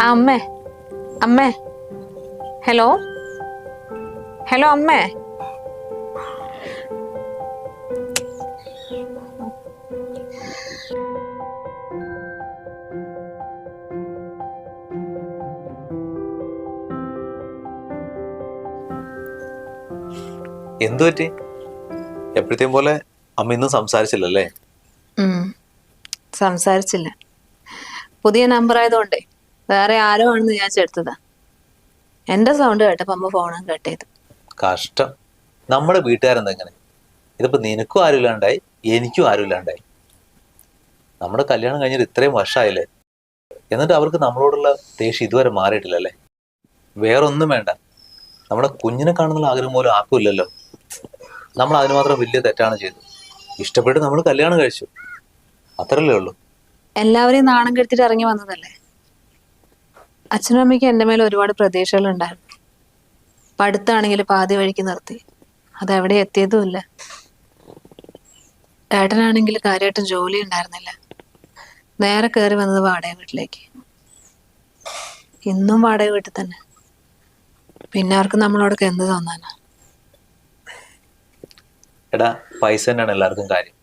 അമ്മേ. അമ്മേ. Hello? Hello അമ്മേ. എന്തു പറ്റി? എപ്പോഴത്തെയും പോലെ അമ്മ ഇന്നും സംസാരിച്ചില്ലല്ലേ. സംസാരിച്ചില്ല. പുതിയ നമ്പർ ആയതുകൊണ്ടേ. വേറെ ആരോ ആണെന്ന് എടുത്തതാ. എന്റെ സൗണ്ട് കേട്ടപ്പോ അമ്മ ഫോണ് കട്ട് ചെയ്തു. കഷ്ടം. നമ്മുടെ വീട്ടുകാരെന്താ ഇങ്ങനെ? ഇതിപ്പോ നിനക്കും ആരുമില്ലാണ്ടായി എനിക്കും ആരുമില്ലാണ്ടായി നമ്മുടെ കല്യാണം കഴിഞ്ഞിട്ട് ഇത്രയും വർഷമായില്ലേ എന്നിട്ട് അവർക്ക് നമ്മളോടുള്ള ദേഷ്യം ഇതുവരെ മാറിയിട്ടില്ലല്ലേ? വേറൊന്നും വേണ്ട. നമ്മുടെ കുഞ്ഞിനെ കാണുന്നുള്ള ആഗ്രഹം പോലും ആക്കുമില്ലല്ലോ നമ്മൾ അതിന് മാത്രം വലിയ തെറ്റാണ് ചെയ്തത്. ഇഷ്ടപ്പെട്ട് നമ്മൾ കല്യാണം കഴിച്ചു. അത്രല്ലേ ഉള്ളൂ. എല്ലാവരെയും നാണം കെടുത്തിട്ട് ഇറങ്ങി വന്നതല്ലേ? അച്ഛനും അമ്മയ്ക്കും എന്റെ മേലെ ഒരുപാട് പ്രതീക്ഷകൾ ഉണ്ടായിരുന്നു പഠിത്താണെങ്കിൽ പാതി വഴിക്ക് നിർത്തി. അതെവിടെ എത്തിയതുമില്ല ഏട്ടനാണെങ്കിൽ കാര്യമായിട്ടും ജോലി ഉണ്ടായിരുന്നില്ല. നേരെ കയറി വന്നത് വാടക വീട്ടിലേക്ക്. ഇന്നും വാടക വീട്ടിൽ തന്നെ. പിന്നെ അവർക്ക് നമ്മളോടൊക്കെ എന്ത് തോന്നാനാ? എടാ പൈസ തന്നെയാണ് എല്ലാവർക്കും കാര്യം.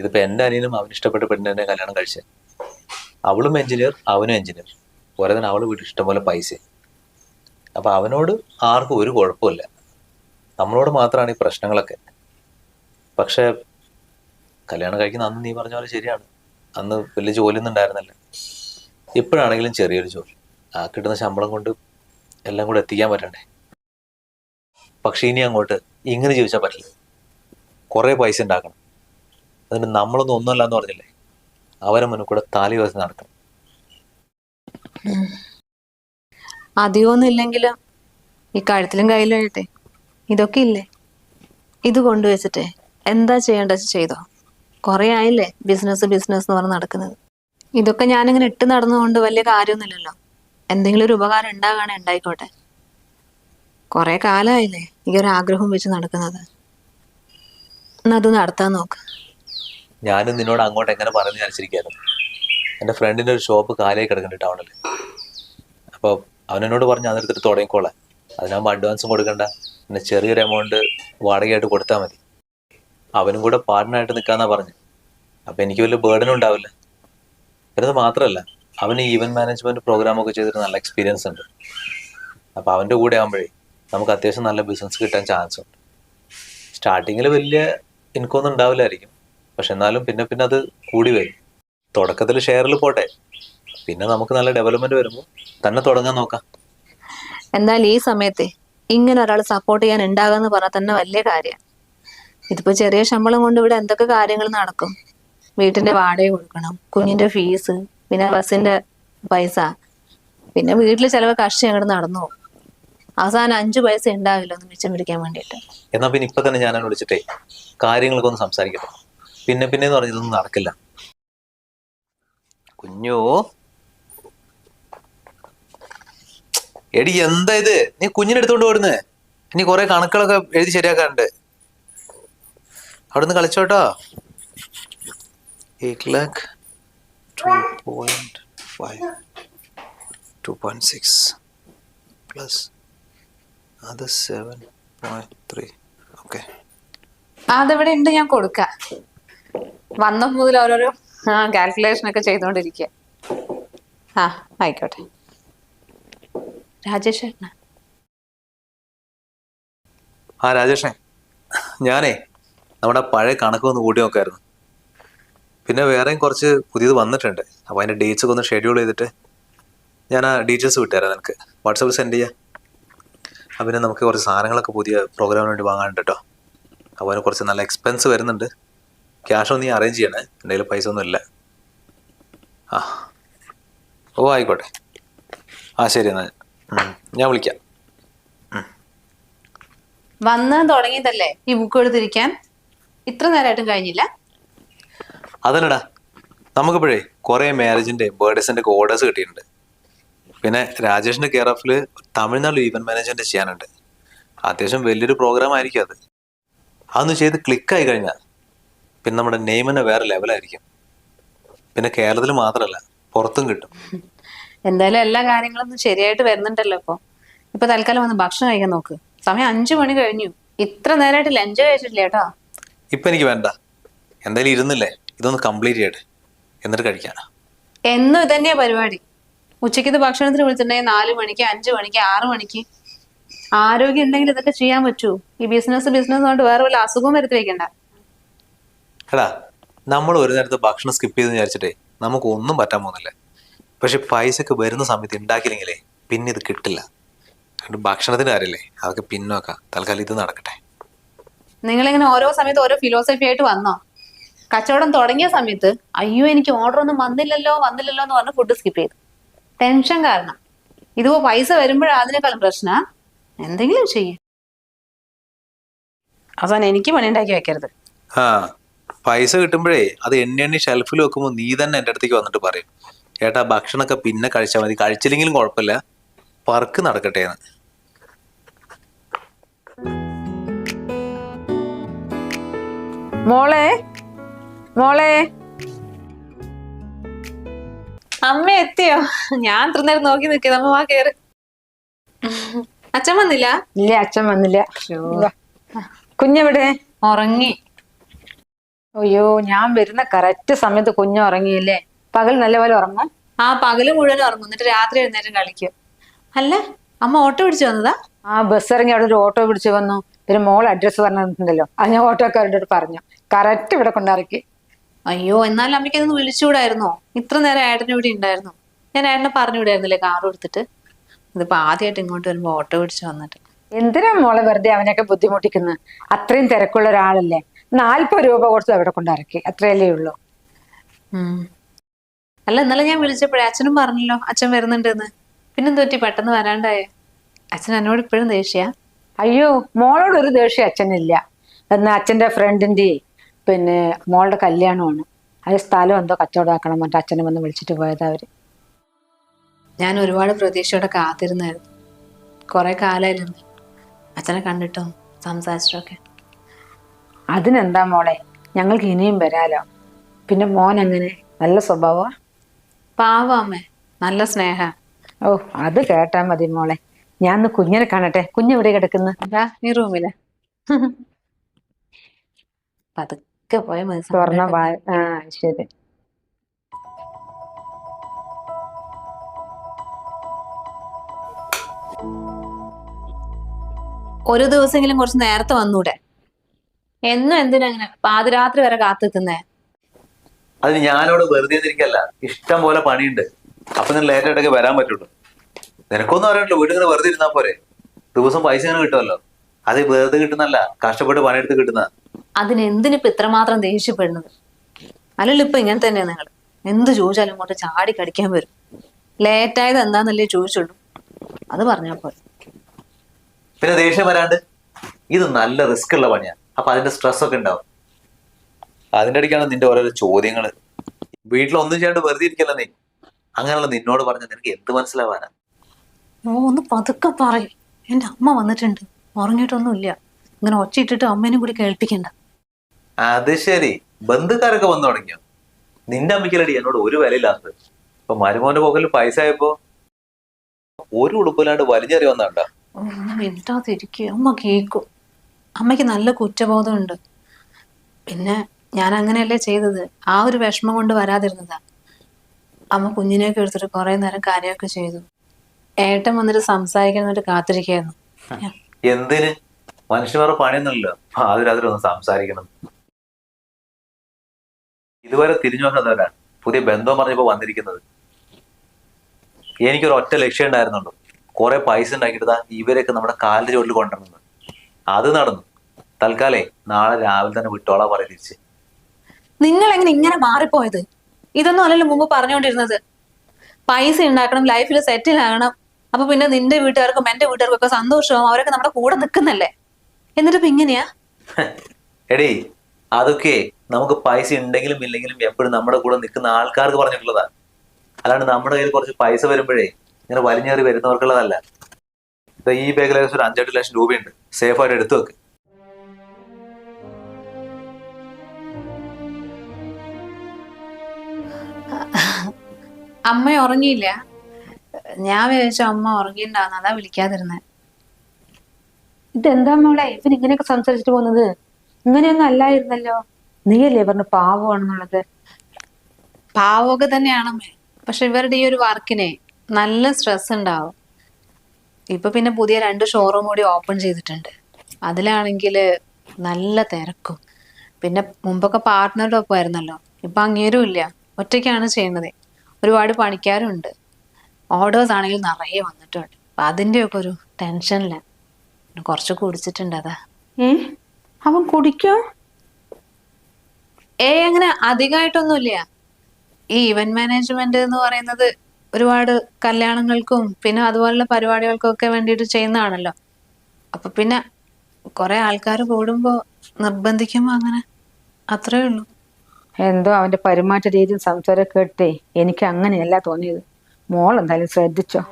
ഇതിപ്പോ എന്റെ അനിയനും അവന് ഇഷ്ടപ്പെട്ട പെണ്ണിനെ കല്യാണം കഴിച്ചത് അവളും എഞ്ചിനീയർ അവനും എഞ്ചിനീയർ. പോരെ തന്നെ അവൾ വീട്ടിൽ ഇഷ്ടംപോലെ പൈസ അപ്പൊ അവനോട് ആർക്കും ഒരു കുഴപ്പമില്ല നമ്മളോട് മാത്രമാണ് ഈ പ്രശ്നങ്ങളൊക്കെ. പക്ഷെ കല്യാണം കഴിക്കുന്ന അന്ന് നീ പറഞ്ഞ പോലെ ശരിയാണ്. അന്ന് വലിയ ജോലിയൊന്നും ഉണ്ടായിരുന്നില്ല. ഇപ്പോഴാണെങ്കിലും ചെറിയൊരു ജോലി. ആ കിട്ടുന്ന ശമ്പളം കൊണ്ട് എല്ലാം കൂടെ എത്തിക്കാൻ പറ്റണ്ടേ? പക്ഷെ ഇനി അങ്ങോട്ട് ഇങ്ങനെ ജീവിച്ചാൽ പറ്റില്ല. കുറേ പൈസ ഉണ്ടാക്കണം. അതിന് നമ്മളൊന്നും ഒന്നുമല്ല എന്ന് പറഞ്ഞില്ലേ? അവരെ മുന്നിൽ കൂടെ താലി നടക്കണം. അധികമൊന്നും ഇല്ലെങ്കിലും ഈ കഴുത്തിലും കയ്യിലും ആയിട്ടെ ഇതൊക്കെ ഇല്ലേ? ഇത് കൊണ്ടുവച്ചിട്ടേ എന്താ ചെയ്യേണ്ടത് ചെയ്തോ? കുറെ ആയില്ലേ ബിസിനസ് ബിസിനസ് എന്ന് പറഞ്ഞ് നടക്കുന്നത്. ഇതൊക്കെ ഞാനിങ്ങനെ ഇട്ട് നടന്നുകൊണ്ട് വലിയ കാര്യമൊന്നുമില്ലല്ലോ. എന്തെങ്കിലും ഒരു ഉപകാരം ഉണ്ടാകാണെ ഉണ്ടായിക്കോട്ടെ. കുറെ കാലമായില്ലേ ഈ ഒരു ആഗ്രഹം വെച്ച് നടക്കുന്നത്. എന്നാ അത് നടത്താൻ നോക്ക്. ഞാനും നിന്നോട് അങ്ങോട്ട് എങ്ങനെ പറഞ്ഞു വിചാരിച്ചിരിക്കായിരുന്നു എന്റെ ഫ്രണ്ടിന്റെ ഒരു ഷോപ്പ് കാലേ കിടക്കുന്നുണ്ട് ടൗണിൽ അപ്പോൾ അവനെന്നോട് പറഞ്ഞു അതെടുത്തിട്ട് തുടങ്ങിക്കോളാം. അതിനാകുമ്പോൾ അഡ്വാൻസും കൊടുക്കണ്ട. പിന്നെ ചെറിയൊരു എമൗണ്ട് വാടകയായിട്ട് കൊടുത്താൽ മതി. അവനും കൂടെ പാർട്ട്ണറായിട്ട് നിൽക്കാന്നാ പറഞ്ഞു അപ്പം എനിക്ക് വലിയ ബേർഡനും ഉണ്ടാവില്ല. പിന്നെ അത് മാത്രമല്ല അവന് ഈവന്റ് മാനേജ്മെന്റ് പ്രോഗ്രാമൊക്കെ ചെയ്തിട്ട് നല്ല എക്സ്പീരിയൻസ് ഉണ്ട്. അപ്പോൾ അവന്റെ കൂടെ ആകുമ്പോഴേ നമുക്ക് അത്യാവശ്യം നല്ല ബിസിനസ് കിട്ടാൻ ചാൻസ് ഉണ്ട്. സ്റ്റാർട്ടിങ്ങിൽ വലിയ ഇൻകം ഒന്നും ഉണ്ടാവില്ലായിരിക്കും. പക്ഷെ എന്നാലും പിന്നെ പിന്നെ അത് കൂടി വരും. തുടക്കത്തിൽ ഷെയറിൽ പോട്ടെ. പിന്നെ നമുക്ക് നല്ല ഡെവലപ്മെന്റ് വരുമ്പോൾ തന്നെ തുടങ്ങാൻ നോക്കാം. എന്നാൽ ഈ സമയത്തെ ഇങ്ങനെ ഒരാൾ സപ്പോർട്ട് ചെയ്യാൻ ഉണ്ടാകാന്ന് പറഞ്ഞാൽ തന്നെ വലിയ കാര്യം. ഇതിപ്പോ ചെറിയ ശമ്പളം കൊണ്ട് ഇവിടെ എന്തൊക്കെ കാര്യങ്ങൾ നടക്കും? വീട്ടിന്റെ വാടക കൊടുക്കണം കുഞ്ഞിന്റെ ഫീസ് പിന്നെ ബസ്സിന്റെ പൈസ. പിന്നെ വീട്ടിൽ ചിലവ് കഷ്ടം അങ്ങോട്ട് നടന്നു പോകും. അവസാനം അഞ്ചു പൈസ ഉണ്ടാവില്ല ഒന്ന് മിച്ചം പിടിക്കാൻ വേണ്ടിയിട്ട്. എന്നാ പിന്നെ ഇപ്പൊ തന്നെ ഞാൻ വിളിച്ചിട്ടേ കാര്യങ്ങൾക്കൊന്ന് സംസാരിക്കട്ടെ. പിന്നെ പിന്നെ പറഞ്ഞതൊന്നും നടക്കില്ല. കുഞ്ഞോ. എടി എന്താ ഇത്? നീ കുഞ്ഞിനെ എടുത്തോണ്ട് പോടുന്നേ ഇനി കുറെ കണക്കുകളൊക്കെ എഴുതി ശരിയാക്കാനുണ്ട്. അവിടുന്ന് കളിച്ചോട്ടോ eight lakh two point five two point six plus അത് സെവൻ പോയിന്റ് ത്രീ ഓക്കെ അതെവിടെ ഉണ്ട് ഞാൻ കൊടുക്കാം. വന്ന മുതൽ ഓരോരോ ആ കാൽക്കുലേഷൻ ഒക്കെ ചെയ്തുകൊണ്ടിരിക്കുക ആ ആയിക്കോട്ടെ. രാജേഷ് ആ രാജേഷേ ഞാനേ നമ്മുടെ പഴയ കണക്ക് ഒന്ന് കൂട്ടി നോക്കായിരുന്നു. പിന്നെ വേറെയും കുറച്ച് പുതിയത് വന്നിട്ടുണ്ട്. അപ്പോൾ അതിന്റെ ഡേറ്റ്സ് ഒക്കെ ഒന്ന് ഷെഡ്യൂൾ ചെയ്തിട്ട് ഞാൻ ആ ഡീറ്റെയിൽസ് വിട്ടുതരാം നിനക്ക്. വാട്സപ്പിൽ സെൻഡ് ചെയ്യാം. അപ്പം പിന്നെ നമുക്ക് കുറച്ച് സാധനങ്ങളൊക്കെ പുതിയ പ്രോഗ്രാമിന് വേണ്ടി വാങ്ങാനുണ്ട് കേട്ടോ. അപ്പോൾ അതിന് കുറച്ച് നല്ല എക്സ്പെൻസ് വരുന്നുണ്ട്. ക്യാഷ് ഒന്ന് നീ അറേഞ്ച് ചെയ്യണേ? എന്റെ കയ്യിൽ പൈസ ഒന്നും ഇല്ല. ആ. ഓ ആയിക്കോട്ടെ. ആ ശരി എന്നാൽ ഞാൻ വിളിക്കാം. വന്ന് തുടങ്ങിയതല്ലേ ഈ ബുക്ക് എടുത്തിരിക്കാൻ ഇത്ര നേരമായിട്ടും കഴിഞ്ഞില്ല. അതല്ലടാ. നമുക്കിപ്പോഴേ കുറേ മാരേജിന്റെ ബർത്ത്ഡേസിന്റെ ഒക്കെ ഓർഡേഴ്സ് കിട്ടിയിട്ടുണ്ട്. പിന്നെ രാജേഷിന്റെ കെയർ ഓഫിൽ തമിഴ്നാട് ഇവന്റ് മാനേജ്മെന്റ് ചെയ്യാനുണ്ട്. അത്യാവശ്യം വലിയൊരു പ്രോഗ്രാം ആയിരിക്കും അത്. അതൊന്ന് ചെയ്ത് ക്ലിക്കായി കഴിഞ്ഞാൽ പിന്നെ നമ്മുടെ നെയിം തന്നെ വേറെ ലെവലായിരിക്കും പിന്നെ കേരളത്തിൽ മാത്രമല്ല പുറത്തും കിട്ടും. എന്തായാലും എല്ലാ കാര്യങ്ങളും ശരിയായിട്ട് വരുന്നുണ്ടല്ലോ ഇപ്പൊ. ഇപ്പൊ തൽക്കാലം വന്ന് ഭക്ഷണം കഴിക്കാൻ നോക്ക്. സമയം അഞ്ചു മണി കഴിഞ്ഞു. ഇത്ര നേരമായിട്ട് ലഞ്ച് കഴിച്ചിട്ടില്ല കേട്ടോ. ഇപ്പൊ എനിക്ക് വേണ്ട. എന്തായാലും ഇരുന്നില്ലേ? ഇതൊന്ന് കംപ്ലീറ്റ് ചെയ്യട്ടെ. എന്നിട്ട് കഴിക്കാൻ എന്നും ഇതന്നെയാ പരിപാടി. ഉച്ചയ്ക്കത്തെ ഭക്ഷണത്തിന് വിളിച്ചിട്ടുണ്ടെങ്കിൽ നാല് മണിക്ക് അഞ്ചു മണിക്ക് ആറു മണിക്ക്. ആരോഗ്യം ഉണ്ടെങ്കിൽ ഇതൊക്കെ ചെയ്യാൻ പറ്റൂ ഈ ബിസിനസ് ബിസിനസ് കൊണ്ട് വേറെ വല്ല അസുഖവും വരുത്തി വെക്കണ്ട എടാ നമ്മൾ ഒരു നേരത്തെ ഭക്ഷണം സ്കിപ്പ് ചെയ്ത് വിചാരിച്ചിട്ടേ നമുക്ക് ഒന്നും പറ്റാൻ പോകുന്നില്ല. പക്ഷെ പൈസക്ക് വരുന്ന സമയത്ത് ഉണ്ടാക്കിയില്ലെങ്കിലേ പിന്നെ ഇത് കിട്ടില്ല. ഭക്ഷണത്തിന് ഭക്ഷണത്തിന്റെ കാര്യല്ലേ അതൊക്കെ പിന്നോക്കാം തൽക്കാലം ഇത് നടക്കട്ടെ. നിങ്ങളിങ്ങനെ ഓരോ സമയത്ത് ഓരോ ഫിലോസഫി ആയിട്ട് വന്നോ? കച്ചവടം തുടങ്ങിയ സമയത്ത് അയ്യോ എനിക്ക് ഓർഡർ ഒന്നും വന്നില്ലല്ലോ വന്നില്ലല്ലോ എന്ന് പറഞ്ഞ് ഫുഡ് സ്കിപ്പ് ചെയ്തു. ടെൻഷൻ കാരണം. ഇതുപോ പൈസ വരുമ്പോഴാണ് അതിനേക്കാളും പ്രശ്ന? എന്തെങ്കിലും ചെയ്യേ. അവസാനം എനിക്ക് പണി ഉണ്ടാക്കി വെക്കരുത്. ആ. പൈസ കിട്ടുമ്പോഴേ അത് എണ്ണി എണ്ണി ഷെൽഫിൽ വെക്കുമ്പോൾ നീ തന്നെ എന്റെ അടുത്തേക്ക് വന്നിട്ട് പറയും. ഏട്ടാ ഭക്ഷണമൊക്കെ പിന്നെ കഴിച്ചാൽ മതി. കഴിച്ചില്ലെങ്കിലും കുഴപ്പമില്ല. പറക്ക് നടക്കട്ടെ എന്ന്. മോളെ മോളെ. അമ്മ എത്തിയോ? ഞാൻ ഇത്ര നേരം നോക്കി നിൽക്കുക അമ്മ വാ കേറ്. അച്ഛൻ വന്നില്ല? ഇല്ല അച്ഛൻ വന്നില്ല. കുഞ്ഞെവിടെ? ഉറങ്ങി. അയ്യോ ഞാൻ വരുന്ന കറക്റ്റ് സമയത്ത് കുഞ്ഞു ഉറങ്ങിയില്ലേ? പകൽ നല്ലപോലെ ഉറങ്ങും? ആ പകൽ മുഴുവൻ ഉറങ്ങും. എന്നിട്ട് രാത്രി എഴുന്നേരം കളിക്കും. അല്ല അമ്മ ഓട്ടോ പിടിച്ചു വന്നതാ? ആ ബസ് ഇറങ്ങി അവിടെ ഒരു ഓട്ടോ പിടിച്ചു വന്നു. ഒരു മോൾ അഡ്രസ്സ് പറഞ്ഞിട്ടുണ്ടല്ലോ. അത് ഞാൻ ഓട്ടോക്കാരുടെ പറഞ്ഞു. കറക്റ്റ് ഇവിടെ കൊണ്ടിറക്കി അയ്യോ എന്നാലും അമ്മയ്ക്ക് അതൊന്ന് വിളിച്ചുകൂടായിരുന്നോ? ഇത്ര നേരം ഏട്ടന് ഇവിടെ ഉണ്ടായിരുന്നു. ഞാൻ ഏട്ടനെ പറഞ്ഞു വിടായിരുന്നില്ലേ കാർ എടുത്തിട്ട് ഇതിപ്പോ ആദ്യമായിട്ട് ഇങ്ങോട്ട് വരുമ്പോ ഓട്ടോ പിടിച്ചു വന്നിട്ട്. എന്തിനാ മോളെ വെറുതെ അവനൊക്കെ ബുദ്ധിമുട്ടിക്കുന്നത് അത്രയും തിരക്കുള്ള ഒരാളല്ലേ? നാല്പത് രൂപ കൊടുത്ത് അവിടെ കൊണ്ടിറക്കി അത്രയല്ലേ ഉള്ളൂ. അല്ല ഇന്നലെ ഞാൻ വിളിച്ചപ്പോഴേ അച്ഛനും പറഞ്ഞല്ലോ അച്ഛൻ വരുന്നുണ്ടെന്ന്. പിന്നെന്ത് പറ്റി? പെട്ടെന്ന് വരാണ്ടായേ? അച്ഛൻ എന്നോട് ഇപ്പോഴും ദേഷ്യ. അയ്യോ മോളോട് ഒരു ദേഷ്യം അച്ഛനില്ല. എന്നാ അച്ഛന്റെ ഫ്രണ്ടിന്റെ പിന്നെ മോളുടെ കല്യാണമാണ്. അത് സ്ഥലം എന്തോ കച്ചവടമാക്കണം മറ്റേ അച്ഛനെ വന്ന് വിളിച്ചിട്ട് പോയതാ അവർ. ഞാൻ ഒരുപാട് പ്രതീക്ഷയോടെ കാത്തിരുന്നായിരുന്നു. കുറെ കാലായിരുന്നു. അച്ഛനെ കണ്ടിട്ടും സംസാരിച്ചിട്ടൊക്കെ. അതിനെന്താ മോളെ? ഞങ്ങൾക്ക് ഇനിയും വരാലോ. പിന്നെ മോൻ എങ്ങനെ? നല്ല സ്വഭാവമാ? പാവാമേ നല്ല സ്നേഹ. ഓ അത് കേട്ടാ മതി മോളെ. ഞാൻ ഒന്ന് കുഞ്ഞിനെ കാണട്ടെ. കുഞ്ഞെവിടെ കിടക്കുന്നു? ഈ റൂമിൽ. പതുക്കെ പോയ തുറന്ന ആ ശരി. ഒരു ദിവസമെങ്കിലും കുറച്ച് നേരത്തെ വന്നൂടെ? എന്നും എന്തിനാ അങ്ങനെ പാതിരാത്രി വരെ കാത്തിക്കുന്നേ അതിന് ഞാനവിടെ വെറുതെ ഇരിക്കല്ല. ഇഷ്ടം പോലെ പണിയുണ്ട്. അപ്പൊ ഞാൻ ലേറ്റ് ആയിട്ടൊക്കെ വരാൻ പറ്റുള്ളൂ. നിനക്കൊന്നും അറിയണ്ടല്ലോ. വീട്ടിൽ വെറുതെ ഇരുന്നാ പോരെ. ദിവസം പൈസ ഇങ്ങനെ കിട്ടുമല്ലോ. അത് വെറുതെ കിട്ടുന്നല്ല. കഷ്ടപ്പെട്ട് പണിയെടുത്ത് കിട്ടുന്ന. അതിന് എന്തിനിപ്പോ ഇത്രമാത്രം ദേഷ്യപ്പെടുന്നത്? അല്ലല്ലോ ഇപ്പൊ ഇങ്ങനെ തന്നെയാ നിങ്ങൾ എന്ത് ചോദിച്ചാലും ഇങ്ങോട്ട് ചാടി കടിക്കാൻ വരും. ലേറ്റായത് എന്താന്നല്ലേ ചോദിച്ചുള്ളൂ. അത് പറഞ്ഞാ പോലെ പിന്നെ ദേഷ്യം വരാണ്ട്? ഇത് നല്ല റിസ്ക് ഉള്ള പണിയാ. അപ്പൊ അതിന്റെ സ്ട്രെസ് ഒക്കെ ഉണ്ടാവും. അതിന്റെ ഇടയ്ക്കാണ് നിന്റെ ഓരോരോ ചോദ്യങ്ങൾ. വീട്ടിലൊന്നും ചെയ്യാണ്ട് വെറുതെ ഇരിക്കല്ല നീ? അങ്ങനെയുള്ള നിന്നോട് പറഞ്ഞ നിനക്ക് എന്ത് മനസ്സിലാവാനാ? ഓ ഒന്ന് പതുക്കെ പറയും. എന്റെ അമ്മ വന്നിട്ടുണ്ട്. ഉറങ്ങിയിട്ടൊന്നുമില്ല. ഇങ്ങനെ ഒച്ചയിട്ടിട്ട് അമ്മേനും കൂടി കേൾപ്പിക്കണ്ട. അത് ശരി. ബന്ധുക്കാരൊക്കെ വന്നു തുടങ്ങിയോ? നിന്റെ അമ്മയ്ക്കലടി എന്നോട് ഒരു വിലയില്ലാത്തത് ഇപ്പൊ മരുമോന്റെ പോക്കലിൽ പൈസ ആയപ്പോ ഒരു ഉടുപ്പില്ലാണ്ട് വലിഞ്ഞറി വന്നാണ്ടാ അമ്മ കേക്കും. അമ്മയ്ക്ക് നല്ല കുറ്റബോധമുണ്ട്. പിന്നെ ഞാൻ അങ്ങനെയല്ലേ ചെയ്തത്? ആ ഒരു വിഷമം കൊണ്ട് വരാതിരുന്നതാ. അമ്മ കുഞ്ഞിനെയൊക്കെ എടുത്തിട്ട് കുറെ നേരം കാര്യമൊക്കെ ചെയ്തു. ഏട്ടൻ വന്നിട്ട് സംസാരിക്കാൻ വേണ്ടി കാത്തിരിക്കായിരുന്നു. എന്തിന്? മനുഷ്യന്മാരുടെ പണിയൊന്നുമില്ല ഒന്ന് സംസാരിക്കണം. ഇതുവരെ തിരിഞ്ഞു നോക്കാത്തവരാണ് പുതിയ ബന്ധം പറഞ്ഞപ്പോ വന്നിരിക്കുന്നത്. എനിക്കൊരു ഒറ്റ ലക്ഷ്യം ഉണ്ടായിരുന്നുള്ളൂ. കുറെ പൈസ ഉണ്ടാക്കിയിട്ട് ഇവരെയൊക്കെ നമ്മുടെ കാലിന്റെ ചോട്ടിൽ കൊണ്ടുവരുന്നത്. അത് നടന്നു. തൽക്കാലേ നാളെ രാവിലെ തന്നെ വിട്ടോളാ പറയ തിരിച്ച്. നിങ്ങൾ എങ്ങനെ ഇങ്ങനെ മാറിപ്പോയത്? ഇതൊന്നും അല്ലല്ലോ മുമ്പ് പറഞ്ഞുകൊണ്ടിരുന്നത് പൈസ ഉണ്ടാക്കണം ലൈഫിൽ സെറ്റിൽ ആകണം. അപ്പൊ പിന്നെ നിന്റെ വീട്ടുകാർക്കും എന്റെ വീട്ടുകാർക്കും ഒക്കെ സന്തോഷവും അവരൊക്കെ നമ്മുടെ കൂടെ നിൽക്കുന്നല്ലേ എന്നിട്ട് ഇപ്പൊ ഇങ്ങനെയാ? എടീ അതൊക്കെ നമുക്ക് പൈസ ഉണ്ടെങ്കിലും ഇല്ലെങ്കിലും എപ്പോഴും നമ്മുടെ കൂടെ നിൽക്കുന്ന ആൾക്കാർക്ക് പറഞ്ഞിട്ടുള്ളതാ. അല്ലാണ്ട് നമ്മുടെ കയ്യിൽ കുറച്ച് പൈസ വരുമ്പോഴേ ഇങ്ങനെ വലിഞ്ഞേറി വരുന്നവർക്കുള്ളതല്ല. ഈ ബാഗിൽ ഏകദേശം ഒരു അഞ്ചെട്ട് ലക്ഷം രൂപയുണ്ട്. സേഫ് ആയിട്ട് എടുത്തു വെക്ക്. അമ്മ ഉറങ്ങിയില്ല? ഞാൻ വിചാരിച്ച അമ്മ ഉറങ്ങിണ്ടാവുന്ന അതാ വിളിക്കാതിരുന്നെ. ഇതെന്താ മോളെ? ഇവൻ ഇങ്ങനെയൊക്കെ സംസാരിച്ചിട്ട് പോകുന്നത്? ഇങ്ങനെയൊന്നും അല്ലായിരുന്നല്ലോ. നീയല്ലേ പറഞ്ഞു പാവമാണെന്നുള്ളത്? പാവമൊക്കെ തന്നെയാണമ്മേ പക്ഷെ ഇവരുടെ ഈ ഒരു വർക്കിനെ നല്ല സ്ട്രെസ് ഉണ്ടാവും. ഇപ്പൊ പിന്നെ പുതിയ രണ്ട് ഷോറൂം കൂടി ഓപ്പൺ ചെയ്തിട്ടുണ്ട്. അതിലാണെങ്കിൽ നല്ല തിരക്കും. പിന്നെ മുമ്പൊക്കെ പാർട്ട്ണറുടെ ഒപ്പമായിരുന്നല്ലോ ഇപ്പൊ അങ്ങേരും ഇല്ല. ഒറ്റയ്ക്കാണ് ചെയ്യുന്നത് ഒരുപാട് പണിക്കാരുണ്ട് ഓർഡേഴ്സ് ആണെങ്കിൽ നിറയെ വന്നിട്ടുണ്ട്. അപ്പൊ അതിന്റെയൊക്കെ ഒരു ടെൻഷനില്ല കുറച്ച് കുടിച്ചിട്ടുണ്ട് അതാ. അവൻ കുടിക്കോ? ഏ അങ്ങനെ അധികമായിട്ടൊന്നുമില്ല ഈ ഇവന്റ് മാനേജ്മെന്റ് എന്ന് പറയുന്നത് ഒരുപാട് കല്യാണങ്ങൾക്കും പിന്നെ അതുപോലുള്ള പരിപാടികൾക്കും ഒക്കെ വേണ്ടിയിട്ട് ചെയ്യുന്നതാണല്ലോ. അപ്പൊ പിന്നെ കുറെ ആൾക്കാർ കൂടുമ്പോ നിർബന്ധിക്കുമ്പോ അങ്ങനെ അത്രേ ഉള്ളൂ. എന്തോ അവന്റെ പെരുമാറ്റ രീതിയും സംസാരം കേട്ടേ എനിക്ക് അങ്ങനെയല്ല തോന്നിയത്. മോൾ എന്തായാലും ശ്രദ്ധിച്ചോ?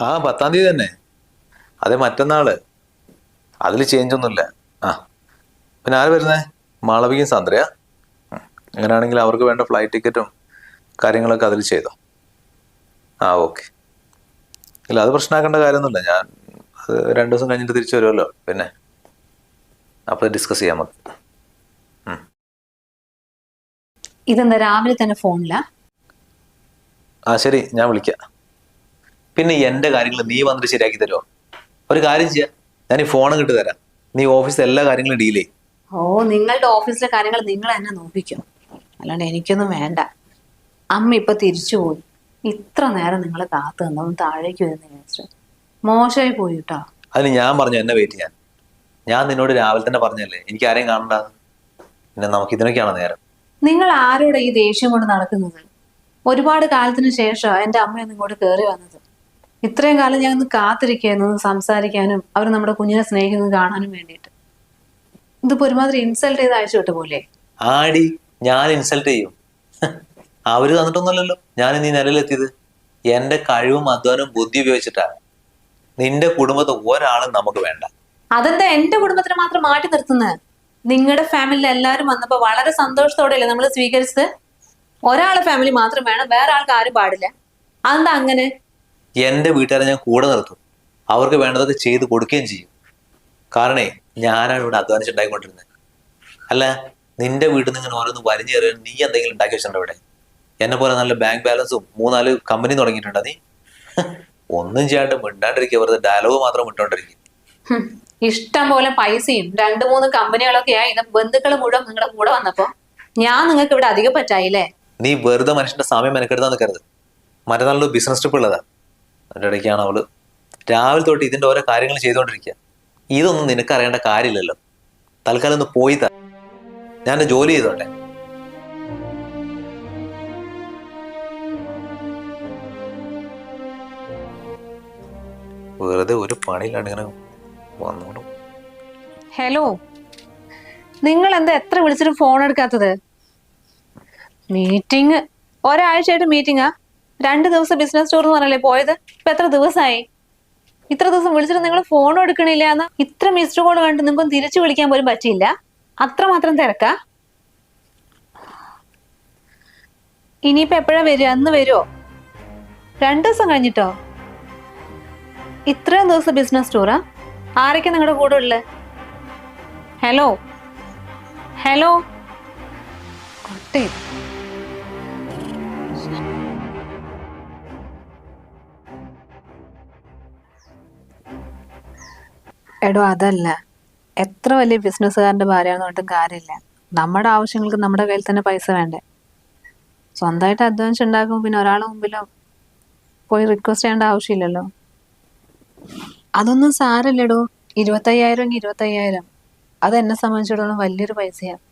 ആ പത്താം തീയതി തന്നെ. അതെ മറ്റന്നാൾ. അതിൽ ചേഞ്ച് ഒന്നുമില്ല. ആ. പിന്നെ ആര് വരുന്നേ? മാളവികയും സാന്ദ്രയാ. അങ്ങനെയാണെങ്കിൽ അവർക്ക് വേണ്ട ഫ്ലൈറ്റ് ടിക്കറ്റും കാര്യങ്ങളൊക്കെ അതിൽ ചെയ്തോ? ആ ഓക്കെ ഇല്ല അത് പ്രശ്നമാക്കേണ്ട കാര്യമൊന്നുമില്ല. ഞാൻ അത് രണ്ടു ദിവസം കഴിഞ്ഞിട്ട് തിരിച്ചു വരുമല്ലോ പിന്നെ. അപ്പോൾ ഡിസ്കസ് ചെയ്യാം നമുക്ക്. ഇതെന്താ രാവിലെ തന്നെ ഫോണിലാ ആ ശരി ഞാൻ വിളിക്കാം. പിന്നെ എന്റെ കാര്യങ്ങൾ നീ വന്നിട്ട് ശരിയാക്കി തരുമോ ഒരു കാര്യം ചെയ്യാം. ഞാൻ ഈ ഫോൺ കിട്ടി തരാം. നീ ഓഫീസിലെ എല്ലാ കാര്യങ്ങളും ഡീൽ ചെയ്യും. ഓ നിങ്ങളുടെ ഓഫീസിലെ കാര്യങ്ങൾ നിങ്ങൾ തന്നെ നോക്കിക്കും. അല്ലാണ്ട് എനിക്കൊന്നും വേണ്ട. അമ്മ ഇപ്പൊ തിരിച്ചു പോയി. ഇത്ര നേരം നിങ്ങൾ കാത്തു നിന്നതും താഴേക്ക് വരുന്ന വിചാരിച്ചു മോശമായി പോയി കേട്ടോ അതിന് ഞാൻ പറഞ്ഞു എന്നെ വെയിറ്റ് ചെയ്യാൻ. ഞാൻ നിന്നോട് രാവിലെ തന്നെ പറഞ്ഞല്ലേ എനിക്ക് ആരെയും കാണണ്ട. പിന്നെ നമുക്ക് ഇതിനൊക്കെയാണ് നേരം. നിങ്ങൾ ആരോടെ ഈ ദേഷ്യം കൊണ്ട് നടക്കുന്നത്? ഒരുപാട് കാലത്തിന് ശേഷം എന്റെ അമ്മയൊന്നും ഇങ്ങോട്ട് കയറി വന്നത്. ഇത്രയും കാലം ഞാൻ ഒന്ന് കാത്തിരിക്കായിരുന്നു സംസാരിക്കാനും അവർ നമ്മുടെ കുഞ്ഞിനെ സ്നേഹിക്കുന്നത് കാണാനും വേണ്ടിയിട്ട്. ഇതിപ്പോ ഒരുമാതിരി ഇൻസൾട്ട് ചെയ്ത് അയച്ചു വിട്ട പോലെ? ആടി ഞാൻ ഇൻസൾട്ട് ചെയ്യും. അവർ തന്നിട്ടൊന്നുമല്ലല്ലോ. ഞാൻ നീ നിലയിലെത്തിയത്. എന്റെ കഴിവും അധ്വാനവും ബുദ്ധി ഉപയോഗിച്ചിട്ടാണ് നിന്റെ കുടുംബത്തെ ഒരാളും നമുക്ക് വേണ്ട. അതെന്താ എന്റെ കുടുംബത്തിന് മാത്രം മാറ്റി നിർത്തുന്നത് നിങ്ങളുടെ ഫാമിലിയിൽ എല്ലാവരും വന്നപ്പോ വളരെ സന്തോഷത്തോടെയല്ലേ നമ്മൾ സ്വീകരിച്ചത്? ഒരാളെ ഫാമിലി മാത്രം വേണം വേറെ ആൾക്ക് ആരും പാടില്ല. അതെന്താ അങ്ങനെ? എന്റെ വീട്ടുകാരെ ഞാൻ കൂടെ നിർത്തും. അവർക്ക് വേണ്ടതൊക്കെ ചെയ്ത് കൊടുക്കുകയും ചെയ്യും. കാരണേ ഞാനാണ് ഇവിടെ അധ്വാനിച്ചുണ്ടായിക്കൊണ്ടിരുന്നത്. അല്ല നിന്റെ വീട്ടിൽ നിന്ന് ഇങ്ങനെ ഓരോന്ന് വലിഞ്ഞു കയറിയാൽ നീ എന്തെങ്കിലും ഉണ്ടാക്കി വെച്ചിട്ടുണ്ടോ ഇവിടെ? എന്നെ പോലെ നല്ല ബാങ്ക് ബാലൻസും മൂന്നാൽ കമ്പനി തുടങ്ങിയിട്ടുണ്ട് നീ? ഒന്നും ചെയ്യാണ്ട് മിണ്ടാണ്ടിരിക്കുക വെറുതെ ഡയലോഗ് മാത്രം വിട്ടോണ്ടിരിക്കും ഹും, ഇഷ്ടം പോലെ പൈസയും രണ്ടു മൂന്ന് കമ്പനികളൊക്കെ ആയി. ബന്ധുക്കൾ മുഴുവൻ നിങ്ങളുടെ കൂടെ വന്നപ്പോ ഞാൻ നിങ്ങൾക്ക് ഇവിടെ അധികം പറ്റായില്ലേ? നീ വെറുതെ മനുഷ്യന്റെ സമയം മെനക്കെടുത്താൻ നിൽക്കരുത് മറ്റന്നാളിൽ ബിസിനസ് ട്രിപ്പ് ഉള്ളതാ. അതിന്റെ ഇടയ്ക്കാണ് അവൾ രാവിലെ തൊട്ട് ഇതിന്റെ ഓരോ കാര്യങ്ങൾ ചെയ്തുകൊണ്ടിരിക്കുക. ഇതൊന്നും നിനക്ക് അറിയേണ്ട കാര്യമില്ലല്ലോ. തൽക്കാലം ഒന്ന് പോയി താ ഞാൻ ജോലി ചെയ്തോട്ടെ. വെറുതെ ഒരു പണിയിലാണ് ഇങ്ങനെ വന്നോളും ഹലോ നിങ്ങൾ എന്താ എത്ര വിളിച്ചിട്ട് ഫോൺ എടുക്കാത്തത്? മീറ്റിംഗ് ഒരാഴ്ചയായിട്ട് മീറ്റിംഗാ രണ്ട് ദിവസം ബിസിനസ് ടൂർ എന്ന് പറഞ്ഞല്ലേ പോയത്? ഇപ്പൊ എത്ര ദിവസമായി ഇത്ര ദിവസം വിളിച്ചിട്ട് നിങ്ങൾ ഫോൺ എടുക്കണില്ല എന്ന് ഇത്ര മിസ്ഡ് കോൾ കണ്ടിട്ട് നിങ്ങൾക്ക് തിരിച്ചു വിളിക്കാൻ പോലും പറ്റിയില്ല. അത്രമാത്രം തിരക്കാ? ഇനിയിപ്പോ എപ്പോഴാ വരിക? അന്ന് വരുമോ രണ്ടു ദിവസം കഴിഞ്ഞിട്ടോ? ഇത്രയും ദിവസം ബിസിനസ് ടൂറാ ആരൊക്കെ നിങ്ങളുടെ കൂടെ ഉള്ളത് ഹലോ ഹലോ കട്ട്. എടോ അതല്ല. എത്ര വലിയ ബിസിനസ്സുകാരന്റെ ഭാര്യയാണെന്ന് പറഞ്ഞിട്ടും കാര്യമില്ല. നമ്മുടെ ആവശ്യങ്ങൾക്ക് നമ്മുടെ കയ്യിൽ തന്നെ പൈസ വേണ്ടേ? സ്വന്തമായിട്ട് അധ്വാനിച്ച് ഉണ്ടാക്കുമ്പോൾ പിന്നെ ഒരാളെ മുമ്പിലോ പോയി റിക്വസ്റ്റ് ചെയ്യേണ്ട ആവശ്യമില്ലല്ലോ. അതൊന്നും സാരല്ലടോ ഇരുപത്തയ്യായിരം എങ്കിൽ ഇരുപത്തയ്യായിരം. അത് എന്നെ സംബന്ധിച്ചിടത്തോളം വലിയൊരു പൈസയാണ്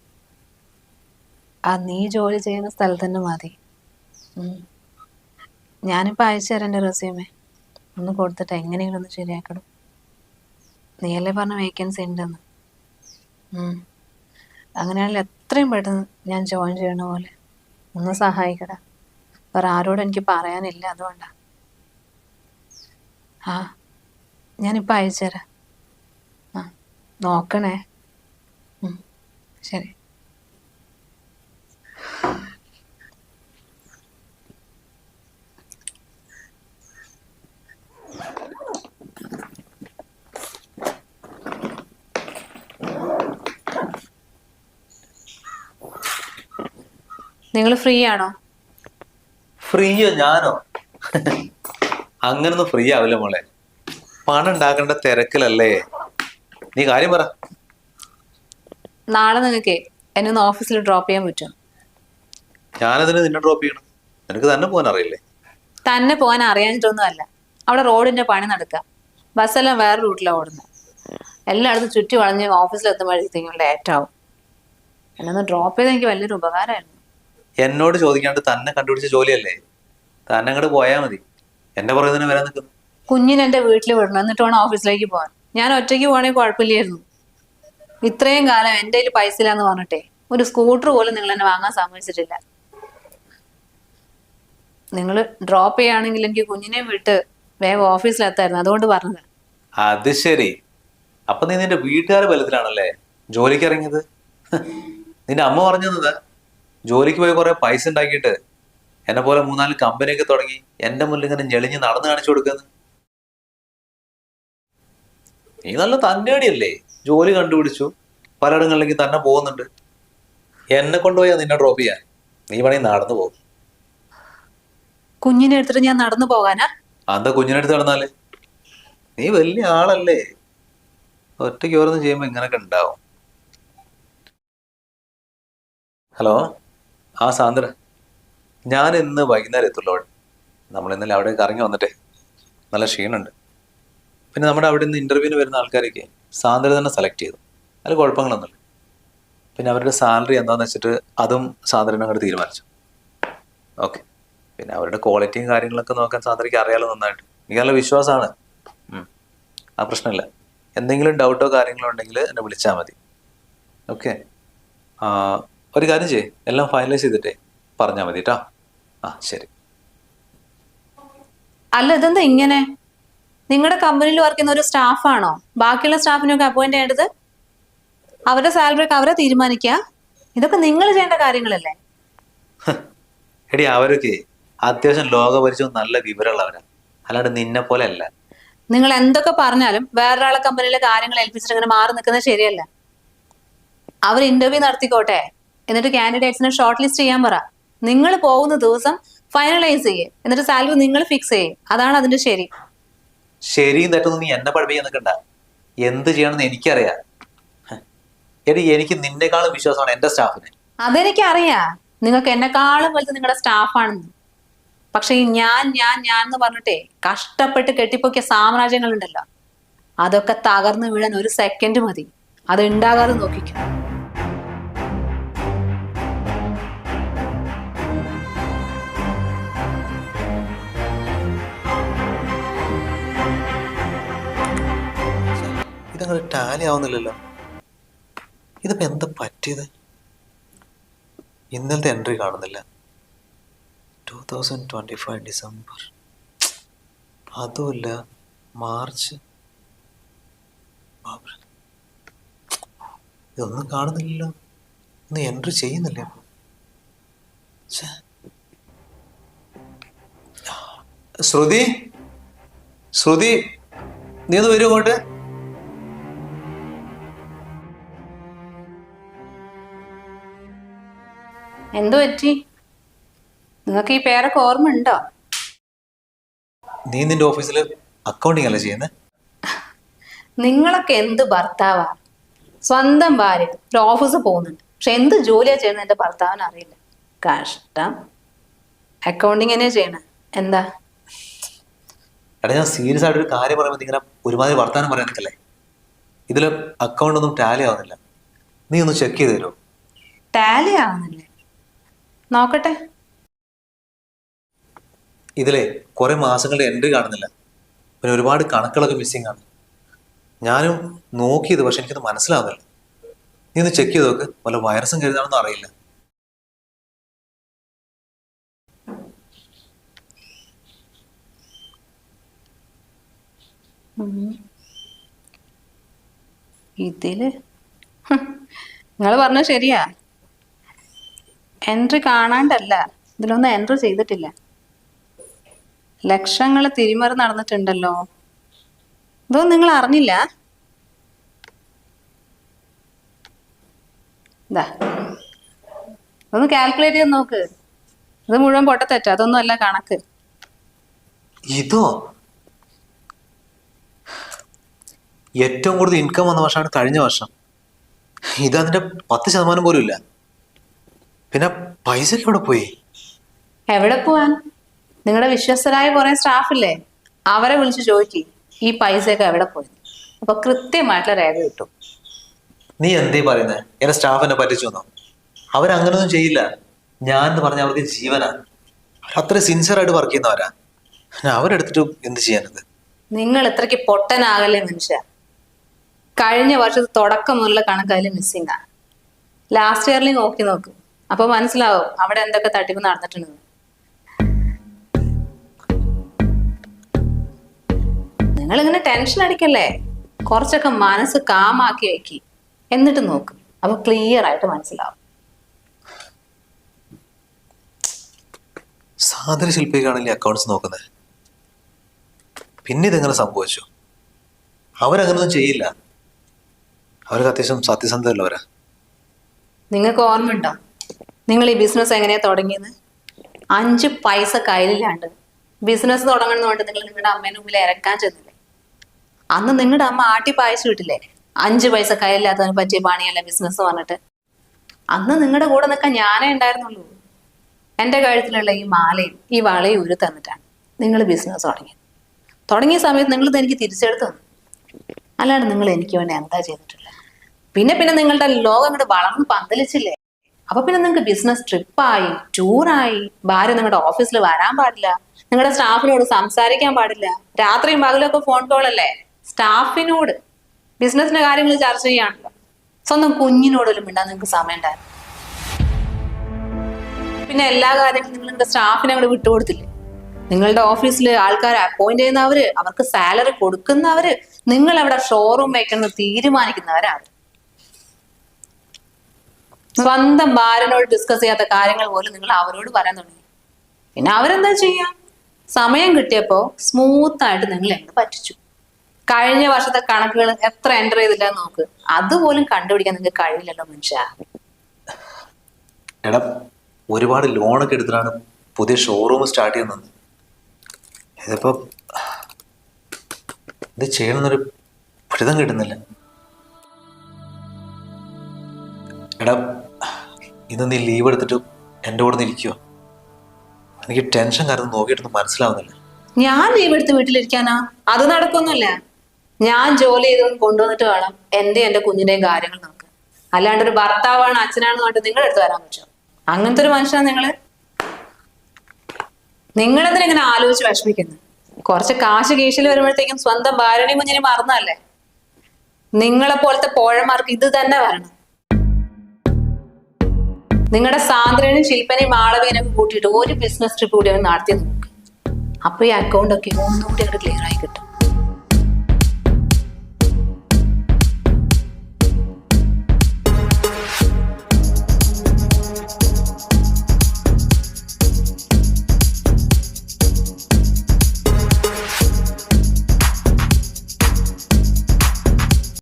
ആ നീ ജോലി ചെയ്യുന്ന സ്ഥലത്ത് തന്നെ മതി. ഞാനിപ്പോൾ അയച്ചു തരാം എന്റെ റെസ്യൂമേ ഒന്ന് കൊടുത്തിട്ട് എങ്ങനെയെങ്കിലും ഒന്ന് ശരിയാക്കണം. നീയല്ലേ പറഞ്ഞ വേക്കൻസി ഉണ്ടെന്ന്. അങ്ങനെയാണെങ്കിൽ എത്രയും പെട്ടെന്ന് ഞാൻ ജോയിൻ ചെയ്യണ പോലെ ഒന്ന് സഹായിക്കടാ. വേറെ ആരോടും എനിക്ക് പറയാനില്ല അതുകൊണ്ടാ. ആ ഞാനിപ്പോൾ അയച്ചുതരാം. ആ നോക്കണേ. ശരി. നിങ്ങൾ ഫ്രീ ആണോ ഫ്രീയോ ഞാനോ? അങ്ങനൊന്നും ഫ്രീ ആവില്ല മോളെ. പണം ഉണ്ടാക്കേണ്ട തിരക്കിലല്ലേ? നീ കാര്യം പറ. നാളെ നിങ്ങൾക്ക് എന്നെ ഒന്ന് ഓഫീസിൽ ഡ്രോപ്പ് ചെയ്യാൻ പറ്റുമോ? ഞാനതിന് നിന്നെ ഡ്രോപ്പ് ചെയ്യണം. നിനക്ക് തന്നെ പോകാൻ അറിയില്ലേ? തന്നെ പോകാൻ അറിയാഞ്ഞിട്ടൊന്നുമല്ല. അവിടെ റോഡിന്റെ പണി നടക്കുക. ബസ്സെല്ലാം വേറെ റൂട്ടിലാണ് ഓടുന്നത് എല്ലായിടത്തും ചുറ്റി വളഞ്ഞ് ഓഫീസിൽ എത്തുമ്പോഴത്തേക്കും ലേറ്റ് ആവും. എന്നെ ഒന്ന് ഡ്രോപ്പ് ചെയ്ത് എനിക്ക് വലിയൊരു ഉപകാരമായിരുന്നു. എന്നോട് ചോദിക്കാണ്ട് തന്നെ കണ്ടുപിടിച്ച ജോലിയല്ലേ? തന്നെ അങ്ങോട്ട് പോയാൽ മതി. എന്റെ പുറകെ വരാൻ നിൽക്കുന്നു കുഞ്ഞിനെ എന്റെ വീട്ടിൽ വിടണം. എന്നിട്ട് വേണം ഓഫീസിലേക്ക് പോകാൻ. ഞാൻ ഒറ്റയ്ക്ക് പോകണമെങ്കിൽ കുഴപ്പമില്ലായിരുന്നു. ഇത്രയും കാലം എന്റെ കയ്യിൽ പൈസ ഇല്ലാന്ന് പറഞ്ഞിട്ടേ ഒരു സ്കൂട്ടർ പോലും നിങ്ങൾ എന്നെ വാങ്ങാൻ സമ്മതിച്ചിട്ടില്ല. നിങ്ങൾ ഡ്രോപ്പ് ചെയ്യുകയാണെങ്കിൽ എനിക്ക് കുഞ്ഞിനെ വിട്ട് വേഗം ഓഫീസിലെത്തായിരുന്നു. അതുകൊണ്ട് പറഞ്ഞത്. അത് ശരി. അപ്പൊ നീ നിന്റെ വീട്ടുകാരെ ബലത്തിലാണല്ലേ ജോലിക്ക് ഇറങ്ങിയത്? നിന്റെ അമ്മ പറഞ്ഞു തന്നത്. ജോലിക്ക് പോയി കുറെ പൈസ ഉണ്ടാക്കിയിട്ട് എന്നെ പോലെ മൂന്നാൽ കമ്പനിയൊക്കെ തുടങ്ങി എന്റെ മുന്നിൽ ഇങ്ങനെ ഞെളിഞ്ഞ് നടന്ന് കാണിച്ചു കൊടുക്കുന്നു. നീ നല്ല തന്നേടിയല്ലേ? ജോലി കണ്ടുപിടിച്ചു. പലയിടങ്ങളിലേക്ക് തന്നെ പോകുന്നുണ്ട്. എന്നെ കൊണ്ടുപോയാ നിന്നെ ഡ്രോപ്പ് ചെയ്യാൻ. നീ വേണമെങ്കിൽ നടന്നു പോകും കുഞ്ഞിനെ എടുത്തിട്ട് ഞാൻ നടന്നു പോകാനാ? അന്ത കുഞ്ഞിനെടുത്ത് നടന്നാൽ? നീ വലിയ ആളല്ലേ. ഒറ്റയ്ക്ക് ഓരോന്ന് ചെയ്യുമ്പോ ഇങ്ങനൊക്കെ ഉണ്ടാവും. ഹലോ? ആ സാന്ദ്ര. ഞാൻ ഇന്ന് വൈകുന്നേരം എത്തുള്ളൂ അവിടെ. നമ്മൾ ഇന്നലെ അവിടെ കറങ്ങി വന്നിട്ടേ. നല്ല ക്ഷീണുണ്ട് പിന്നെ നമ്മുടെ അവിടെ നിന്ന് ഇന്റർവ്യൂവിന് വരുന്ന ആൾക്കാരൊക്കെ സാന്ദ്ര തന്നെ സെലക്ട് ചെയ്തു. അതിൽ കുഴപ്പങ്ങളൊന്നുമില്ല. പിന്നെ അവരുടെ സാലറി എന്താന്ന് വെച്ചിട്ട് അതും സാന്ദ്രനെ അങ്ങോട്ട് തീരുമാനിച്ചു. ഓക്കെ പിന്നെ അവരുടെ ക്വാളിറ്റിയും കാര്യങ്ങളൊക്കെ നോക്കാൻ സാന്ദ്രയ്ക്ക് അറിയാലോ നന്നായിട്ട്. എനിക്ക് നല്ല വിശ്വാസമാണ്. ആ പ്രശ്നമില്ല. എന്തെങ്കിലും ഡൗട്ടോ കാര്യങ്ങളോ ഉണ്ടെങ്കിൽ എന്നെ വിളിച്ചാൽ മതി. ഓക്കെ ഒരു കാര്യം ചെയ്യേ. എല്ലാം ഫൈനലൈസ് ചെയ്തിട്ടേ പറഞ്ഞാൽ മതി കേട്ടോ ആ ശരി. അല്ല ഇതെന്താ ഇങ്ങനെ? നിങ്ങളുടെ കമ്പനിയിൽ വർക്ക് ചെയ്യുന്ന ഒരു സ്റ്റാഫാണോ ബാക്കിയുള്ള സ്റ്റാഫിനൊക്കെ അപ്പോയിന്റ് ചെയ്യേണ്ടത്? അവരുടെ സാലറി ഒക്കെ അവരെ തീരുമാനിക്കുക ഇതൊക്കെ നിങ്ങൾ ചെയ്യേണ്ട കാര്യങ്ങളല്ലേ? എടി അവരൊക്കെ അത്യാവശ്യം ലോകപരിചയം നല്ല വിവരമുള്ളവരാ. അല്ലാണ്ട് നിന്നെ പോലെ അല്ല നിങ്ങൾ എന്തൊക്കെ പറഞ്ഞാലും വേറൊരാളെ കമ്പനിയിലെ കാര്യങ്ങൾ ഏൽപ്പിച്ചിട്ട് ഇങ്ങനെ മാറി നിൽക്കുന്നത് ശരിയല്ല. അവർ ഇന്റർവ്യൂ നടത്തിക്കോട്ടെ. എന്നിട്ട് കാൻഡിഡേറ്റ്സിനെ ഷോർട്ട് ലിസ്റ്റ് ചെയ്യാൻ പറ. നിങ്ങൾ പോകുന്ന ദിവസം ഫൈനലൈസ് ചെയ്യേ. എന്നിട്ട് സാലറി നിങ്ങൾ ഫിക്സ് ചെയ്യേ. അതാണ് അതിന്റെ ശരി. ശരിയും തെറ്റൊന്നും നീ എന്നെ പഠിപ്പിക്കാൻ നിൽക്കണ്ട. എന്ത് ചെയ്യണമെന്ന് എനിക്കറിയാം. എടി എനിക്ക് നിന്നെക്കാളും വിശ്വാസമാണ് എന്റെ സ്റ്റാഫിന്. അറിയാ നിങ്ങൾക്ക് എന്നെക്കാളും വലുത് നിങ്ങളുടെ സ്റ്റാഫാണെന്ന് പക്ഷെ ഈ ഞാൻ ഞാൻ ഞാൻ എന്ന് പറഞ്ഞിട്ടേ കഷ്ടപ്പെട്ട് കെട്ടിപ്പൊക്കിയ സാമ്രാജ്യങ്ങളുണ്ടല്ലോ. അതൊക്കെ തകർന്നു വീഴാൻ ഒരു സെക്കൻഡ് മതി. അത് ഉണ്ടാകാതെ നോക്കിക്കും. ഇതങ്ങനെ ടാലി ആവുന്നില്ലല്ലോ. ഇതിപ്പോ എന്താ പറ്റിയത്? ഇന്നലത്തെ എൻട്രി കാണുന്നില്ല. Two thousand twenty five December. അതുമില്ല. മാർച്ച്. ഇതൊന്നും കാണുന്നില്ലല്ലോ. ഒന്ന് എൻട്രി ചെയ്യുന്നില്ല. ശ്രുതി? ശ്രുതി നീ ഒന്ന് വരുമോട്ടെ അങ്ങോട്ട് എന്തു പറ്റി? നിങ്ങൾക്ക് ഈ പേരൊക്കെ ഓർമ്മ ഉണ്ടോ നീ നിന്റെ ഓഫീസിൽ അക്കൗണ്ടിങ് അല്ലേ ചെയ്യുന്നത് നിങ്ങളൊക്കെ എന്ത് ഭർത്താവാ? സ്വന്തം ഭാര്യ ഒരു ഓഫീസ് പോകുന്നുണ്ട്. പക്ഷെ എന്ത് ജോലിയാ ചെയ്യുന്നത് എന്റെ ഭർത്താവിന് അറിയില്ല. കഷ്ടം. അക്കൗണ്ടിങ് തന്നെയാ ചെയ്യണേ. എന്താ? എടാ ഞാൻ സീരിയസ് ആയിട്ട് ഒരു കാര്യം പറയുമ്പോൾ ഇങ്ങനെ ഒരുമാതിരി വർത്തമാനം പറയാൻ നിൽക്കല്ലേ ഇതിൽ അക്കൗണ്ട് ഒന്നും ടാലി ആവുന്നില്ല. നീ ഒന്ന് ചെക്ക് ചെയ്ത് തരുമോ ടാലി ആവുന്നില്ലേ. നോക്കട്ടെ. ഇതിലെ കുറെ മാസങ്ങളുടെ എൻട്രി കാണുന്നില്ല. പിന്നെ ഒരുപാട് കണക്കുകളൊക്കെ മിസ്സിങ് ആണ്. ഞാനും നോക്കിയത് പക്ഷെ എനിക്കത് മനസ്സിലാവുന്നില്ല. നീ ഒന്ന് ചെക്ക് ചെയ്ത് നോക്ക്. വല്ല വൈറസും കരുതാണെന്ന് അറിയില്ല. ഇതിൽ? നിങ്ങൾ പറഞ്ഞ ശരിയാ. എൻട്രി കാണാണ്ടല്ല. ഇതിലൊന്നും എൻട്രി ചെയ്തിട്ടില്ല. ലക്ഷങ്ങൾ തിരിമറി നടന്നിട്ടുണ്ടല്ലോ. ഇതൊന്നും നിങ്ങൾ അറിഞ്ഞില്ല? ഒന്ന് കാൽക്കുലേറ്റ് ചെയ്ത് നോക്ക്. ഇത് മുഴുവൻ പൊട്ടത്തെറ്റ അതൊന്നും അല്ല കണക്ക്. ഇതോ? ഏറ്റവും കൂടുതൽ ഇൻകം വന്ന വർഷമാണ് കഴിഞ്ഞ വർഷം. ഇത് അതിന്റെ പത്ത് ശതമാനം പോലും ഇല്ല. പിന്നെ പൈസ എവിടെ പോയി? എവിടെ പോവാൻ? നിങ്ങളുടെ വിശ്വസ്തരായ കുറെ സ്റ്റാഫില്ലേ അവരെ വിളിച്ച് ചോദിക്കും ഈ പൈസയൊക്കെ എവിടെ പോയി? അപ്പൊ കൃത്യമായിട്ടുള്ള രേഖ കിട്ടും. നീ എന്തേ പറയുന്നത് എന്റെ സ്റ്റാഫിനെ പറ്റിച്ചു വന്നോ? അവരങ്ങനൊന്നും ചെയ്യില്ല. ഞാൻ എന്ന് പറഞ്ഞ അവർക്ക് ജീവനാണ് അത്ര സിൻസിയർ ആയിട്ട് വർക്ക് ചെയ്യുന്നവരാ. അവരെടുത്തിട്ട് എന്ത് ചെയ്യാനത്? നിങ്ങൾ ഇത്രയ്ക്ക് പൊട്ടനാകല്ലേ മനുഷ്യ? കഴിഞ്ഞ വർഷത്തെ തുടക്കം മുതലുള്ള കണക്ക് അതിൽ മിസ്സിംഗ് ആണ് ലാസ്റ്റ് ഇയറിൽ നോക്കി നോക്ക്. അപ്പൊ മനസ്സിലാവും അവിടെ എന്തൊക്കെ തട്ടിപ്പ് നടന്നിട്ടുണ്ട്. നിങ്ങൾ ഇങ്ങനെ ടെൻഷൻ അടിക്കല്ലേ? കുറച്ചൊക്കെ മനസ്സ് കാമാക്കി വെക്കി. എന്നിട്ട് നോക്ക്. അപ്പൊ ക്ലിയർ ആയിട്ട് മനസ്സിലാവും. സാധന ശില്പിക്കാണല്ലേ അക്കൗണ്ട്സ് നോക്കുന്നത് പിന്നെ ഇതെങ്ങനെ സംഭവിച്ചു? അവരങ്ങനൊന്നും ചെയ്യില്ല. അവർക്ക് അത്യാവശ്യം സത്യസന്ധമല്ലവരാ നിങ്ങൾക്ക് ഓർമ്മയുണ്ടോ? നിങ്ങൾ ഈ ബിസിനസ് എങ്ങനെയാ തുടങ്ങിയത്? അഞ്ച് പൈസ കയ്യിലില്ലാണ്ട്. ബിസിനസ് തുടങ്ങണമെന്നുകൊണ്ട് നിങ്ങൾ നിങ്ങളുടെ അമ്മേനെ മുമ്പിൽ ഇറക്കാൻ ചെന്നില്ലേ? അന്ന് നിങ്ങളുടെ അമ്മ ആട്ടി പായച്ചു വിട്ടില്ലേ അഞ്ച് പൈസ കയ്യിലില്ലാത്തതിന് പറ്റിയ പണിയല്ല ബിസിനസ് പറഞ്ഞിട്ട്. അന്ന് നിങ്ങളുടെ കൂടെ നിൽക്കാൻ ഞാനേ ഉണ്ടായിരുന്നുള്ളൂ. എന്റെ കഴുത്തിലുള്ള ഈ മാലയും ഈ വളയും ഉരു തന്നിട്ടാണ് നിങ്ങൾ ബിസിനസ് തുടങ്ങി തുടങ്ങിയ സമയത്ത് നിങ്ങൾ എനിക്ക് തിരിച്ചെടുത്തു തന്നു. അല്ലാണ്ട് നിങ്ങൾ എനിക്ക് വേണ്ടി എന്താ ചെയ്തിട്ടുള്ളത്? പിന്നെ പിന്നെ നിങ്ങളുടെ ലോകം ഇങ്ങോട്ട് വളർന്ന് പന്തലിച്ചില്ലേ? അപ്പൊ പിന്നെ നിങ്ങൾക്ക് ബിസിനസ് ട്രിപ്പായി ടൂറായി ഭാര്യ നിങ്ങളുടെ ഓഫീസിൽ വരാൻ പാടില്ല. നിങ്ങളുടെ സ്റ്റാഫിനോട് സംസാരിക്കാൻ പാടില്ല. രാത്രിയും പകലൊക്കെ ഫോൺ കോൾ അല്ലേ? സ്റ്റാഫിനോട് ബിസിനസിന്റെ കാര്യങ്ങൾ ചർച്ച ചെയ്യാണല്ലോ. സ്വന്തം കുഞ്ഞിനോടൊരു മിണ്ടാൻ നിങ്ങൾക്ക് സമയം പിന്നെ എല്ലാ കാര്യങ്ങളും നിങ്ങൾ നിങ്ങളുടെ സ്റ്റാഫിനെ അങ്ങോട്ട് വിട്ടുകൊടുത്തില്ലേ? നിങ്ങളുടെ ഓഫീസിൽ ആൾക്കാർ അപ്പോയിന്റ് ചെയ്യുന്നവര് അവർക്ക് സാലറി കൊടുക്കുന്നവര് നിങ്ങൾ അവിടെ ഷോറൂം വെക്കുന്നത് തീരുമാനിക്കുന്നവരാണ്. സ്വന്തം ഭാര്യനോട് ഡിസ്കസ് ചെയ്യാത്ത കാര്യങ്ങൾ പോലും നിങ്ങൾ അവരോട് പറയാൻ തുടങ്ങി. പിന്നെ അവരെന്താ ചെയ്യാ? സമയം കിട്ടിയപ്പോ സ്മൂത്ത് ആയിട്ട് നിങ്ങൾ എങ്ങനെ പറ്റിച്ചു. കഴിഞ്ഞ വർഷത്തെ കണക്കുകൾ എത്ര എന്റർ ചെയ്തില്ല നോക്ക്. അതുപോലും കണ്ടുപിടിക്കാൻ നിങ്ങൾക്ക് കഴിയില്ലല്ലോ മനുഷ്യ. എടാ ഒരുപാട് ലോണൊക്കെ എടുത്തിട്ടാണ് പുതിയ ഷോറൂം സ്റ്റാർട്ട് ചെയ്യുന്നത്. ഇതിപ്പോ ഇത് ചെയ്യണമെന്നൊരു പിടിതം കിട്ടുന്നില്ല. എടാ ഇന്ന് നീ ലീവ് എടുത്തിട്ട് എന്റെ കൂടെ ഇരിക്കുക എനിക്ക് ടെൻഷൻ കാരണം നോക്കിയിട്ടൊന്നും മനസ്സിലാവുന്നില്ല. ഞാൻ ലീവ് എടുത്ത് വീട്ടിലിരിക്കാനാ? അത് നടക്കൊന്നുമില്ല. ഞാൻ ജോലി ചെയ്ത് കൊണ്ടുവന്നിട്ട് വേണം എന്റെ എന്റെ കുഞ്ഞിന്റെയും കാര്യങ്ങൾ നോക്ക അല്ലാണ്ട് ഒരു ഭർത്താവാണ് അച്ഛനാണെന്ന് പറഞ്ഞിട്ട് നിങ്ങൾ എടുത്തു വരാൻ പറ്റുമോ? അങ്ങനത്തെ ഒരു മനുഷ്യനാണ് നിങ്ങൾ? നിങ്ങളെന്തിനാ ഇങ്ങനെ ആലോചിച്ച് വിഷമിക്കുന്നത് കുറച്ച് കാശ് കീശിൽ വരുമ്പോഴത്തേക്കും സ്വന്തം ഭാര്യനെയും കുഞ്ഞിനെ മറന്നല്ലേ നിങ്ങളെ പോലത്തെ പോഴന്മാർക്ക് ഇത് തന്നെ വരണം. നിങ്ങളുടെ സാന്ദ്രനും ശില്പനെയും മാളവീനൊക്കെ കൂട്ടിയിട്ട് ഒരു ബിസിനസ് ട്രിപ്പ് കൂടി നടത്തി നോക്ക്. അപ്പൊ ഈ അക്കൗണ്ട് ഒക്കെ ഒന്നുകൂടി അങ്ങോട്ട് ക്ലിയർ ആയി കിട്ടും.